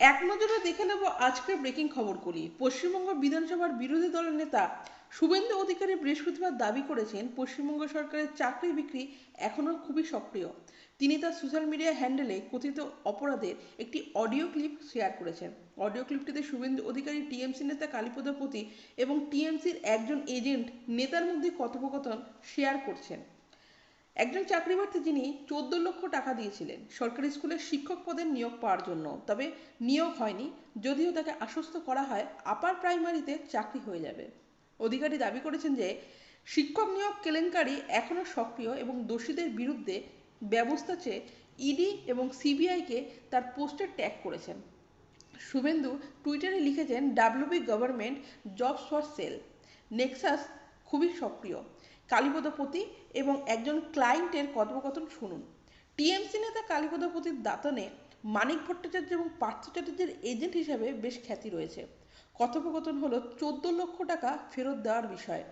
এক নজরে দেখে নেব আজকের ব্রেকিং খবরগুলি পশ্চিমবঙ্গ বিধানসভার বিরোধী দলের নেতা শুভেন্দু অধিকারী বৃহস্পতিবার দাবি করেছেন, পশ্চিমবঙ্গ সরকারের চাকরি বিক্রি এখনও খুবই সক্রিয়। তিনি তার সোশ্যাল মিডিয়া হ্যান্ডেলে কথিত অপরাধের একটি অডিও ক্লিপ শেয়ার করেছেন। অডিও ক্লিপটিতে শুভেন্দু অধিকারী টিএমসি নেতা কালীপদ পতি এবং টিএমসির একজন এজেন্ট নেতার মধ্যে কথোপকথন শেয়ার করছেন। একজন চাকরিপ্রার্থী যিনি চোদ্দ লক্ষ টাকা দিয়েছিলেন, সরকারি স্কুলের শিক্ষক পদের নিয়োগ পাওয়ার জন্য। তবে নিয়োগ হয়নি, যদিও তাকে আশ্বস্ত করা হয় আপার প্রাইমারিতে চাকরি হয়ে যাবে। অধিকারী দাবি করেছেন যে, শিক্ষক নিয়োগ কেলেঙ্কারি এখনও সক্রিয় এবং দোষীদের বিরুদ্ধে ব্যবস্থা চেয়ে ইডি এবং সিবিআইকে তার পোস্টে ট্যাগ করেছেন। শুভেন্দু টুইটারে লিখেছেন, WB government jobs for sale. Nexus খুবই সক্রিয়। কালীপদপতি এবং একজন ক্লায়েন্টের কথোপকথন শুনুন। টিএমসি নেতা কালীপদপতির দাতনে মানিক ভট্টাচার্য এবং পার্থ চ্যাটার্যের এজেন্ট হিসেবে বেশ খ্যাতি রয়েছে। কথোপকথন হলো চোদ্দ লক্ষ টাকা ফেরত দেওয়ার বিষয়।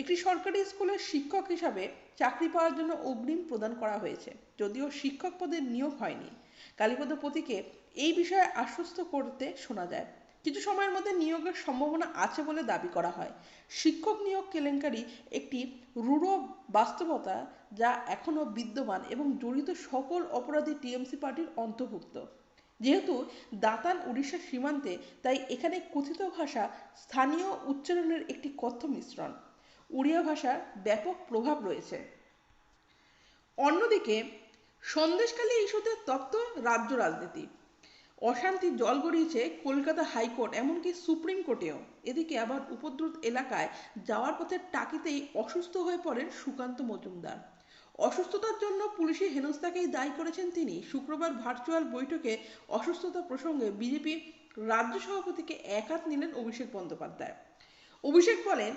একটি সরকারি স্কুলের শিক্ষক হিসাবে চাকরি পাওয়ার জন্য অগ্রিম প্রদান করা হয়েছে, যদিও শিক্ষক পদের নিয়োগ হয়নি। কালীপদ পতিকে এই বিষয়ে আশ্বস্ত করতে শোনা যায়। কিছু সময়ের মধ্যে নিয়োগের সম্ভাবনা আছে বলে দাবি করা হয়। শিক্ষক নিয়োগ কেলেঙ্কারি একটি রূঢ় বাস্তবতা যা এখনও বিদ্যমান এবং জড়িত সকল অপরাধী টিএমসি পার্টির অন্তর্ভুক্ত। যেহেতু দাতান উড়িষ্যার সীমান্তে, তাই এখানে কথিত ভাষা স্থানীয় উচ্চারণের একটি কথ্য মিশ্রণ। উড়িয়া ভাষার ব্যাপক প্রভাব রয়েছে। অন্যদিকে, সন্দেশখালী ইস্যুতে তপ্ত রাজ্য রাজনীতি। অশান্তি জল গড়িয়েছে কলকাতা হাইকোর্ট, এমনকি সুপ্রিম কোর্টেও। এদিকে আবার উপদ্রুত এলাকায় যাওয়ার পথে টাকিতেই অসুস্থ হয়ে পড়েন সুকান্ত মজুমদার। অসুস্থতার জন্য পুলিশের হেনস্থাকেই দায়ী করেছেন তিনি। শুক্রবার ভার্চুয়াল বৈঠকে অসুস্থতা প্রসঙ্গে বিজেপি রাজ্য সভাপতিকে একাত নিলেন অভিষেক বন্দ্যোপাধ্যায়। অভিষেক বলেন,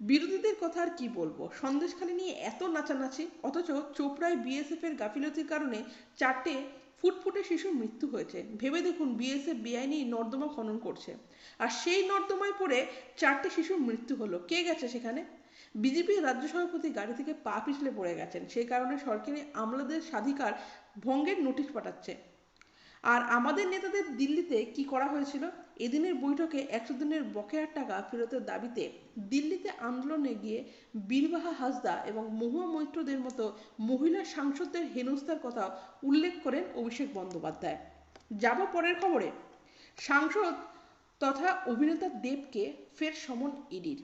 বিরোধীদের কথা আর কি বলব? সন্দেশখালি নিয়ে এত নাচানাচি, অথচ চোপড়ায় বিএসএফ এর গাফিলতির কারণে চারটে ফুটফুটে শিশুর মৃত্যু হয়েছে। ভেবে দেখুন বিএসএফ বেআইনি নর্দমা খনন করছে। আর সেই নর্দমায় পড়ে চারটে শিশুর মৃত্যু হলো। কে গেছে সেখানে? বিজেপির রাজ্য সভাপতি গাড়ি থেকে পা পিছলে পড়ে গেছেন। সেই কারণে সরকারি আমলাদের স্বাধিকার ভঙ্গের নোটিশ পাঠাচ্ছে। আর আমাদের নেতাদের দিল্লিতে কি করা হয়েছিল? এদিনের বৈঠকে একশো দিনের বকেয়ার টাকা ফেরতের দাবিতে দিল্লিতে আন্দোলনে গিয়ে বীরবাহা হাসদা এবং মহুয়া মৈত্রদের মতো মহিলা সাংসদদের হেনস্থার কথা উল্লেখ করেন অভিষেক বন্দ্যোপাধ্যায়। যাব পরের খবরে। সাংসদ তথা অভিনেতা দেবকে ফের সমন ইডির।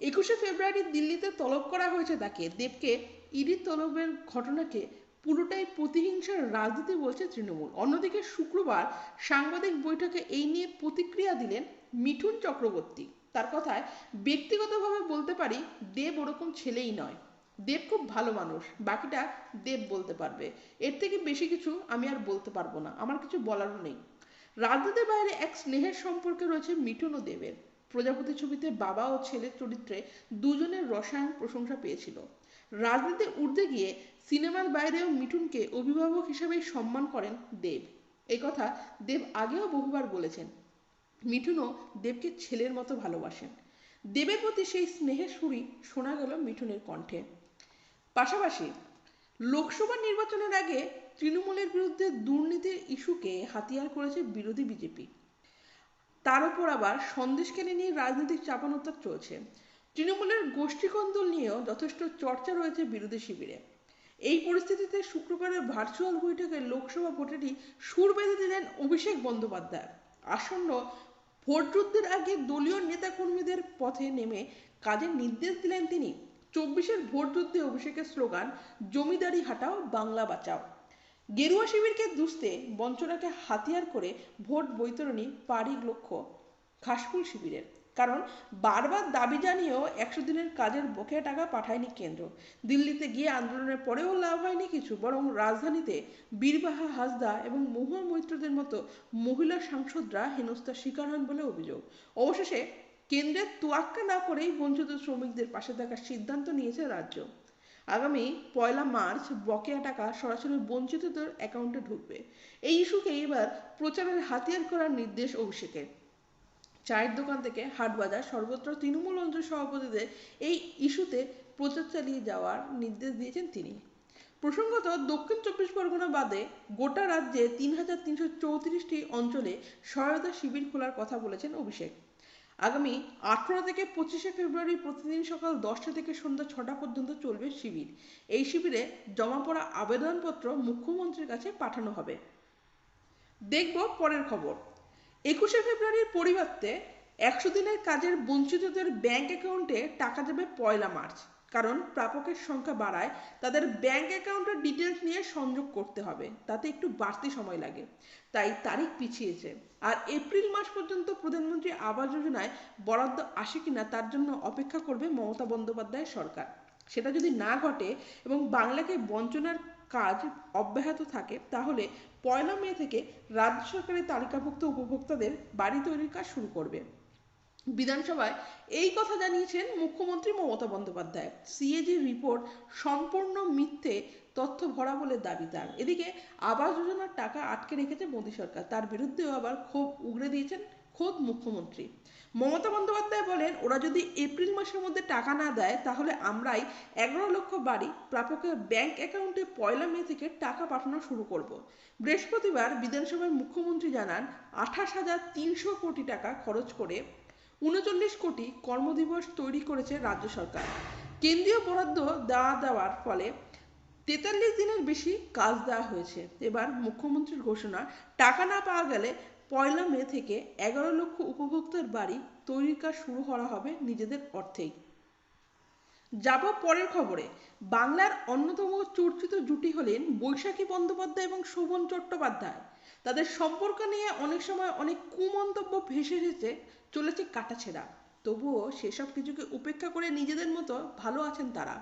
একুশে ফেব্রুয়ারি দিল্লিতে তলব করা হয়েছে তাকে। দেবকে ইডির তলবের ঘটনাকে পুরোটাই প্রতিহিংসার রাজনীতি বলছে তৃণমূল। অন্যদিকে শুক্রবার সাংবাদিক বৈঠকে এই নিয়ে প্রতিক্রিয়া দিলেন মিঠুন চক্রবর্তী। তার কথায়, ব্যক্তিগতভাবে বলতে পারি, দেব ওরকম ছেলেই নয়। দেব খুব ভালো মানুষ, বাকিটা দেব বলতে পারবে। এর থেকে বেশি কিছু আমি আর বলতে পারব না, আমার কিছু বলারও নেই। রাজনীতির বাইরে এক স্নেহের সম্পর্কে রয়েছে মিঠুন ও দেবের। প্রজাপতি ছবিতে বাবা ও ছেলের চরিত্রে দুজনের রসায়ন প্রশংসা পেয়েছিল। রাজনীতির ঊর্ধ্বে গিয়ে সিনেমার বাইরেও মিঠুনকে অভিভাবক হিসেবেই সম্মান করেন দেব। এই কথা দেব আগেও বহুবার বলেছেন। মিঠুনও দেবকে ছেলের মতো ভালোবাসেন। দেবের প্রতি সেই স্নেহের সুরই শোনা গেল মিঠুনের কণ্ঠে। পাশাপাশি লোকসভা নির্বাচনের আগে তৃণমূলের বিরুদ্ধে দুর্নীতির ইস্যুকে হাতিয়ার করেছে বিরোধী বিজেপি। তার উপর আবার সন্দেশকেলে নিয়ে রাজনৈতিক চাপানোত্তর চলছে। তৃণমূলের গোষ্ঠীকন্দল নিয়েও যথেষ্ট চর্চা রয়েছে বিরোধী শিবিরে। এই পরিস্থিতিতে শুক্রবারের ভার্চুয়াল বৈঠকে লোকসভা ভোটেরই সুর বেঁধে দিলেন অভিষেক বন্দ্যোপাধ্যায়। আসন্ন ভোটযুদ্ধের আগে দলীয় নেতাকর্মীদের পথে নেমে কাজের নির্দেশ দিলেন তিনি। চব্বিশের ভোটযুদ্ধে অভিষেকের স্লোগান, জমিদারি হাটাও, বাংলা বাঁচাও। গেরুয়া শিবিরকে দুষতে বঞ্চনাকে হাতিয়ার করে ভোট বৈতরণী পারি লক্ষ্য ঘাসফুল শিবিরের। কারণ বারবার দাবি জানিয়েও একশো দিনের কাজের বকেয়া টাকা পাঠায়নি কেন্দ্র। দিল্লিতে গিয়ে আন্দোলনের পরেও লাভ হয়নি কিছু, বরং রাজধানীতে বীরবাহা, হাসদা এবং মহুয়া মৈত্রদের মতো মহিলা সাংসদরা হেনস্থার শিকার হন বলে অভিযোগ। অবশেষে কেন্দ্রের তোয়াক্কা না করেই বঞ্চিত শ্রমিকদের পাশে থাকার সিদ্ধান্ত নিয়েছে রাজ্য। আগামী পয়লা মার্চ বকেয়া টাকা সরাসরি বঞ্চিতদের অ্যাকাউন্টে ঢুকবে। এই ইস্যুকে এবার প্রচারের হাতিয়ার করার নির্দেশ অভিষেকের। চায়ের দোকান থেকে হাটবাজার সর্বত্র তৃণমূল অঞ্চল সভাপতিদের এই ইস্যুতে প্রচার চালিয়ে যাওয়ার নির্দেশ দিয়েছেন তিনি। প্রসঙ্গত, দক্ষিণ চব্বিশ পরগনা বাদে গোটা রাজ্যে তিন হাজার তিনশো চৌত্রিশটি অঞ্চলে সহায়তা শিবির খোলার কথা বলেছেন অভিষেক। আগামী আঠারো থেকে পঁচিশে ফেব্রুয়ারি প্রতিদিন সকাল দশটা থেকে সন্ধ্যা ছটা পর্যন্ত চলবে শিবির। এই শিবিরে জমা পড়া আবেদনপত্র মুখ্যমন্ত্রীর কাছে পাঠানো হবে। দেখব পরের খবর। একুশে ফেব্রুয়ারির পরিবর্তে একশো দিনের কাজের বঞ্চিতদের ব্যাংক অ্যাকাউন্টে টাকা যাবে পয়লা মার্চ। কারণ প্রাপকের সংখ্যা বাড়ায়, তাদের ব্যাংক অ্যাকাউন্টের ডিটেলস নিয়ে সংযোগ করতে হবে। তাতে একটু বাড়তি সময় লাগে। তাই তারিখ পিছিয়েছে। আর এপ্রিল মাস পর্যন্ত প্রধানমন্ত্রী আবাস যোজনায় বরাদ্দ আসে কিনা তার জন্য অপেক্ষা করবে মমতা বন্দ্যোপাধ্যায় সরকার। সেটা যদি না ঘটে এবং বাংলাকে বঞ্চনার কাজ অব্যাহত থাকে, তাহলে পয়লা মে থেকে রাজ্য সরকারের তালিকাভুক্ত উপভোক্তাদের বাড়ি তৈরির কাজ শুরু করবে। বিধানসভায় এই কথা জানিয়েছেন মুখ্যমন্ত্রী মমতা বন্দ্যোপাধ্যায়। সিএজি রিপোর্ট সম্পূর্ণ মিথ্যে, তথ্য ভরা বলে দাবি তার। এদিকে আবাস যোজনার টাকা আটকে রেখেছে মোদী সরকার। তার বিরুদ্ধেও আবার ক্ষোভ উগড়ে দিয়েছেন খোদ মুখ্যমন্ত্রী। মমতা বন্দ্যোপাধ্যায় বলেন, ওরা যদি এপ্রিল মাসের মধ্যে টাকা না দেয়, তাহলে আমরাই এগারো লক্ষ বাড়ি প্রাপকের ব্যাংক অ্যাকাউন্টে পয়লা মে থেকে টাকা পাঠানো শুরু করব। বৃহস্পতিবার বিধানসভায় মুখ্যমন্ত্রী জানান, আঠাশ হাজার তিনশো কোটি টাকা খরচ করে উনচল্লিশ কোটি কর্মদিবস তৈরি করেছে রাজ্য সরকার। কেন্দ্রীয় বরাদ্দ দেওয়া দেওয়ার ফলে তেতাল্লিশ দিনের বেশি কাজ দেওয়া হয়েছে। এবার মুখ্যমন্ত্রীর ঘোষণা, টাকা না পাওয়া গেলে পয়লা মে থেকে এগারো লক্ষ উপভোক্তার বাড়ি তৈরির কাজ শুরু করা হবে নিজেদের অর্থেই। যাব পরের খবরে, বাংলার অন্যতম চর্চিত জুটি হলেন বৈশাখী বন্দ্যোপাধ্যায় এবং শোভন চট্টোপাধ্যায়। তাদের সম্পর্ক নিয়ে অনেক সময় অনেক কুমন্তব্য ভেসে এসেছে, চলেছে কাটাছেড়া। তবুও সেসব কিছুকে উপেক্ষা করে নিজেদের মতো ভালো আছেন তারা।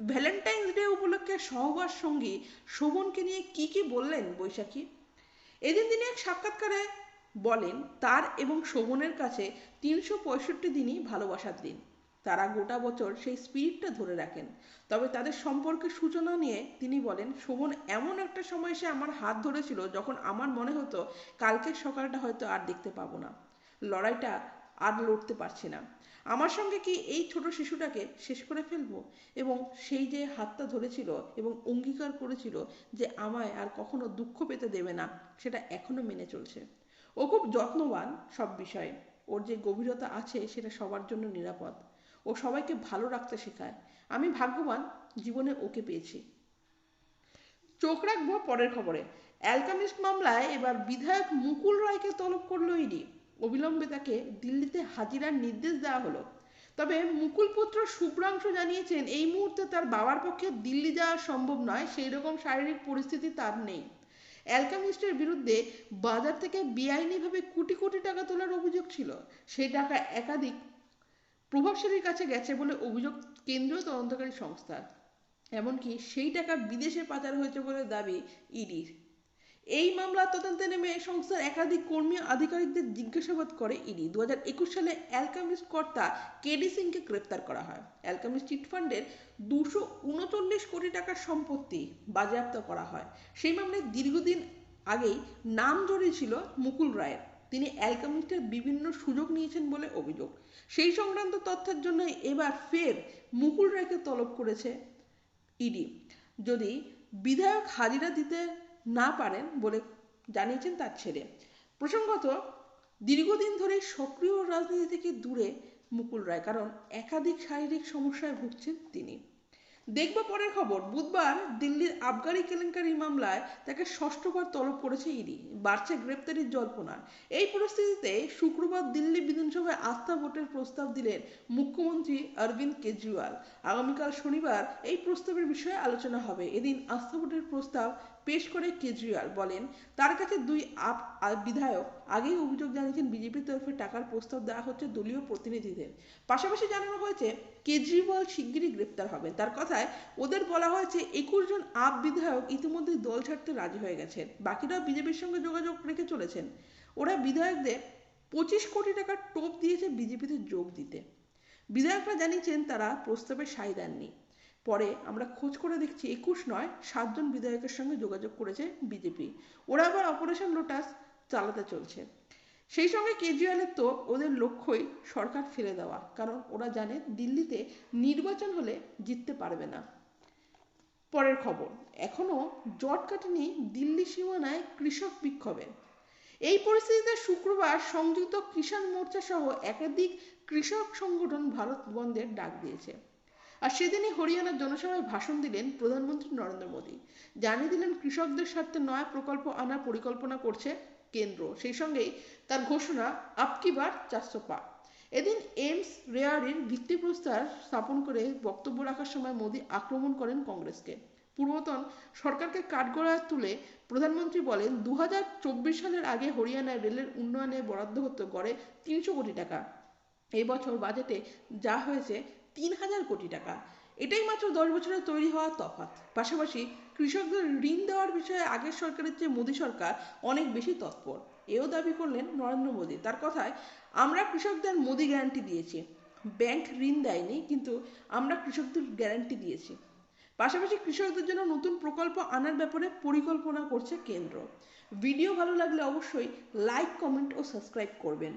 ভ্যালেন্টাইন্স ডে উপলক্ষে সহবাস সঙ্গী শোভনকে নিয়ে কি কি বললেন বৈশাখী? এদিন তিনি এক সাক্ষাৎকারে বলেন, তার এবং শোভনের কাছে তিনশো পঁয়ষট্টি দিনই ভালোবাসার দিন। তারা গোটা বছর সেই স্পিরিটটা ধরে রাখেন। তবে তাদের সম্পর্কের সূচনা নিয়ে তিনি বলেন, শোভন এমন একটা সময় সে আমার হাত ধরেছিল যখন আমার মনে হতো কালকের সকালটা হয়তো আর দেখতে পাবো না। লড়াইটা আর লড়তে পারছি না। আমার সঙ্গে কি এই ছোট শিশুটাকে শেষ করে ফেলব? এবং সেই যে হাতটা ধরেছিল এবং অঙ্গীকার করেছিল যে আমায় আর কখনো দুঃখ পেতে দেবে না, সেটা এখনও মেনে চলছে। ও খুব যত্নবান সব বিষয়ে। ওর যে গভীরতা আছে সেটা সবার জন্য নিরাপদ। ও সবাইকে ভালো রাখতে শেখায়। আমি ভাগ্যবান, জীবনে ওকে পেয়েছি। চোখ রাখব পরের খবরে। অ্যালকামিস্ট মামলায় এবার বিধায়ক মুকুল রায়কে তলব করল ইডি। অবিলম্বে তাকে দিল্লিতে হাজিরার নির্দেশ দেওয়া হলো। তবে মুকুল পুত্র শুভ্রাংশু জানিয়েছেন, এই মুহূর্তে তার বাবার পক্ষে দিল্লি যাওয়া সম্ভব নয়। সেই রকম শারীরিক পরিস্থিতি তার নেই। অ্যালকামিস্টের বিরুদ্ধে বাজার থেকে বেআইনিভাবে কোটি কোটি টাকা তোলার অভিযোগ ছিল। সেই টাকা একাধিক প্রভাবশালীর কাছে গেছে বলে অভিযোগ কেন্দ্রীয় তদন্তকারী সংস্থার এমনকি সেই টাকা বিদেশে পাচার হয়েছে বলে দাবি ইডির। এই মামলার তদন্তে নেমে সংস্থার একাধিক কর্মী আধিকারিকদের জিজ্ঞাসাবাদ করে ইডি। দু একুশ সালে অ্যালকামিস্ট কর্তা কেডি সিংকে গ্রেপ্তার করা হয়। অ্যালকামিস্ট চিটফান্ডের দুশো উনচল্লিশ কোটি টাকার সম্পত্তি বাজেয়াপ্ত করা হয়। সেই মামলায় দীর্ঘদিন আগেই নাম জড়িয়েছিল মুকুল রায়ের। তিনি অ্যালকামিস্টের বিভিন্ন সুযোগ নিয়েছেন বলে অভিযোগ। সেই সংক্রান্ত তথ্যের জন্য এবার ফের মুকুল রায়কে তলব করেছে ইডি। যদি বিধায়ক হাজিরা দিতে না পারেন বলে জানিয়েছেন তার ছেলে। প্রসঙ্গত, দীর্ঘদিন ধরে সক্রিয় রাজনীতি থেকে দূরে মুকুল রায়, কারণ একাধিক শারীরিক সমস্যায় ভুগছেন তিনি। দেখব পরের খবর। বুধবার দিল্লির আবগারি কেলেঙ্কারি মামলায় তাকে ষষ্ঠবার তলব করেছে ইডি। বাড়ছে গ্রেপ্তারির জল্পনা। এই পরিস্থিতিতে শুক্রবার দিল্লি বিধানসভায় আস্থা ভোটের প্রস্তাব দিলেন মুখ্যমন্ত্রী অরবিন্দ কেজরিওয়াল। আগামীকাল শনিবার এই প্রস্তাবের বিষয়ে আলোচনা হবে। এদিন আস্থা ভোটের প্রস্তাব পেশ করে কেজরিওয়াল বলেন, তার কাছে দুই আপ বিধায়ক আগেই অভিযোগ জানিয়েছেন বিজেপির তরফে টাকার প্রস্তাব দেওয়া হচ্ছে দলীয় প্রতিনিধিদের। পাশাপাশি জানানো হয়েছে, কেজরিওয়াল শিগগিরই গ্রেপ্তার হবেন। তার কথায় ওদের বলা হয়েছে, একুশ জন আপ বিধায়ক ইতিমধ্যে দল ছাড়তে রাজি হয়ে গেছেন। বাকিরাও বিজেপির সঙ্গে যোগাযোগ রেখে চলেছেন। ওরা বিধায়কদের পঁচিশ কোটি টাকার টোপ দিয়েছে বিজেপিতে যোগ দিতে। বিধায়করা জানিয়েছেন, তারা প্রস্তাবে সাই দেননি। পরে আমরা খোঁজ করে দেখছি একুশ নয়, সাতজন বিধায়কের সঙ্গে যোগাযোগ করেছে বিজেপি ওরা আবার অপারেশন লোটাস চালাতে চলছে। সেই সঙ্গে কেজরিওয়ালের তো ওদের লক্ষ্যই সরকার ফেলে দেওয়া, কারণ ওরা জানে দিল্লিতে নির্বাচন হলে জিততে পারবে না। পরের খবর এখনও জট কাটেনি দিল্লি সীমানায় কৃষক বিক্ষোভে। এই পরিস্থিতিতে শুক্রবার সংযুক্ত কিষাণ মোর্চা সহ একাধিক কৃষক সংগঠন ভারত বন্ধের ডাক দিয়েছে। আর সেদিনই হরিয়ানার জনসভায় ভাষণ দিলেন প্রধানমন্ত্রী নরেন্দ্র মোদী। জানিয়ে দিলেন, কৃষকদের স্বার্থে নয়া প্রকল্প আনার পরিকল্পনা করছে কেন্দ্র। সেই সঙ্গেই তার ঘোষণা আপকি বার চারশো পা। এদিন এইমস রেয়ারির ভিত্তিপ্রস্তর স্থাপন করে বক্তব্য রাখার সময় মোদী আক্রমণ করেন কংগ্রেসকে। পূর্বতন সরকারকে কাঠগড়ায় তুলে প্রধানমন্ত্রী বলেন দু হাজার চব্বিশ সালের আগে হরিয়ানায় রেলের উন্নয়নে বরাদ্দ হতো গড়ে তিনশো কোটি টাকা। এই বছর বাজেটে যা হয়েছে তিন হাজার কোটি টাকা। এটাই মাত্র দশ বছরে তৈরি হওয়া তফাৎ। পাশাপাশি কৃষকদের ঋণ দেওয়ার বিষয়ে আগের সরকারের চেয়ে মোদী সরকার অনেক বেশি তৎপর। এও দাবি করলেন নরেন্দ্র মোদী। তার কথায়, আমরা কৃষকদের মোদী গ্যারান্টি দিয়েছি। ব্যাংক ঋণ দেয়নি, কিন্তু আমরা কৃষকদের গ্যারান্টি দিয়েছি। পাশাপাশি কৃষকদের জন্য নতুন প্রকল্প আনার ব্যাপারে পরিকল্পনা করছে কেন্দ্র। ভিডিও ভালো লাগলে অবশ্যই লাইক, কমেন্ট ও সাবস্ক্রাইব করবেন।